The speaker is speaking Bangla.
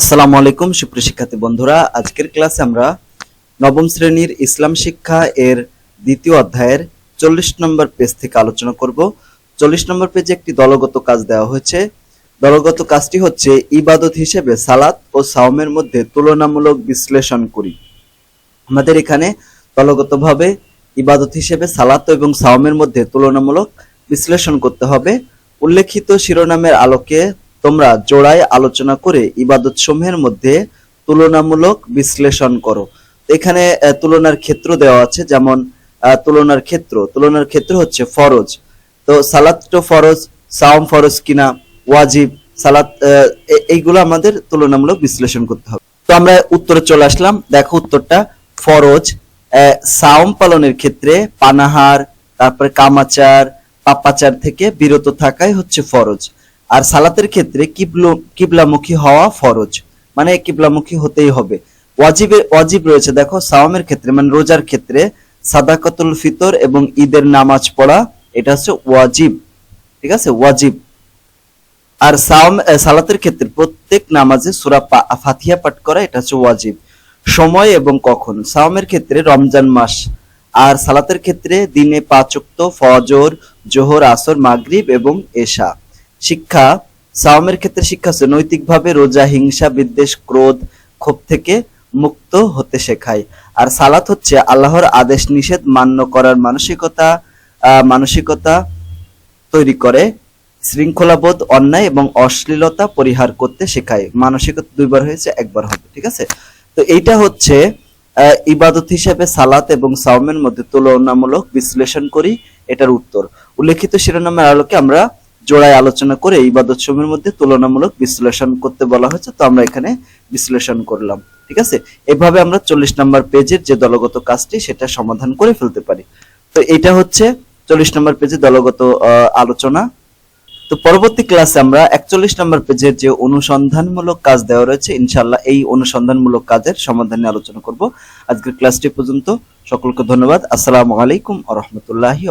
আসসালামু আলাইকুম, সুপ্রিয় শিক্ষার্থী বন্ধুরা। আজকের ক্লাসে আমরা নবম শ্রেণির ইসলাম শিক্ষা এর দ্বিতীয় অধ্যায়ের চল্লিশ নম্বর পেজ থেকে আলোচনা করব। চল্লিশ নম্বর পেজে একটি দলগত কাজ দেওয়া হয়েছে। দলগত কাজটি হচ্ছে ইবাদত হিসেবে সালাত ও সাওমের মধ্যে তুলনামূলক বিশ্লেষণ করি। আমাদের এখানে দলগতভাবে ইবাদত হিসেবে সালাত এবং সাওমের মধ্যে তুলনামূলক বিশ্লেষণ করতে হবে। উল্লেখিত শিরোনামের আলোকে তোমরা জোড়ায় আলোচনা করে ইবাদত সমূহের মধ্যে তুলনামূলক বিশ্লেষণ করো। এখানে তুলনার ক্ষেত্র দেওয়া আছে, যেমন তুলনার ক্ষেত্র। তুলনার ক্ষেত্র হচ্ছে ফরজ। তো সালাত তো ফরজ সাওম ফরজ কিনা, ওয়াজিব, সালাত এইগুলো আমাদের তুলনামূলক বিশ্লেষণ করতে হবে। তো আমরা উত্তরে চলে আসলাম। দেখো উত্তরটা, ফরজ সাওম পালনের ক্ষেত্রে পানাহার, তারপরে কামাচার, পাপাচার থেকে বিরত থাকাই হচ্ছে ফরজ। আর সালাতের ক্ষেত্রে কিবলো, কিবলামুখী হওয়া ফরজ। মানে কিবলামুখী হতেই হবে। ওয়াজিবের ওয়াজিব রয়েছে, দেখো সাওমের ক্ষেত্রে মানে রোজার ক্ষেত্রে সাদাকাতুল ফিতর এবং ঈদের নামাজ পড়া, এটা হচ্ছে ওয়াজিব। ঠিক আছে? ওয়াজিব। আর সাওম সালাতের ক্ষেত্রে প্রত্যেক নামাজে সূরা ফাতিহা পাঠ করা, এটা হচ্ছে ওয়াজিব। সময় এবং কখন? সাওমের ক্ষেত্রে রমজান মাস। আর সালাতের ক্ষেত্রে দিনে পাঁচ ওয়াক্ত ফজর, জোহর, আসর, মাগরিব এবং এশা। শিক্ষা সাওমের ক্ষেত্রে শিক্ষা হচ্ছে নৈতিকভাবে রোজা, হিংসা, বিদ্বেষ, ক্রোধ, ক্ষোভ থেকে মুক্ত হতে শেখায়। আর সালাত হচ্ছে আল্লাহর আদেশ, নিষেধ মান্য করার মানসিকতা মানসিকতা তৈরি করে, শৃঙ্খলাবোধ, অন্যায় এবং অশ্লীলতা পরিহার করতে শেখায়। মানসিকতা দুইবার হয়েছে, একবার হবে, ঠিক আছে? তো এইটা হচ্ছে ইবাদত হিসেবে সালাত এবং সাওমের মধ্যে তুলনামূলক বিশ্লেষণ করি, এটার উত্তর। উল্লেখিত শিরোনামের আলোকে আমরা জোড়ায় আলোচনা করে ইবাদত সমূহের মধ্যে তুলনামূলক বিশ্লেষণ করতে বলা হয়েছে। তো আমরা এখানে বিশ্লেষণ করলাম, ঠিক আছে? এভাবে আমরা চল্লিশ নম্বর পেজের যে দলগত কাজটি, সেটা সমাধান করে ফেলতে পারি। তো এটা হচ্ছে চল্লিশ নম্বর পেজে দলগত আলোচনা। তো পরবর্তী ক্লাসে আমরা একচল্লিশ নম্বর পেজের যে অনুসন্ধানমূলক কাজ দেওয়া রয়েছে ইনশাল্লাহ এই অনুসন্ধানমূলক কাজের সমাধান আলোচনা করব। আজকের ক্লাসটি পর্যন্ত সকলকে ধন্যবাদ। আসসালামু আলাইকুম আ রহমতুল্লাহি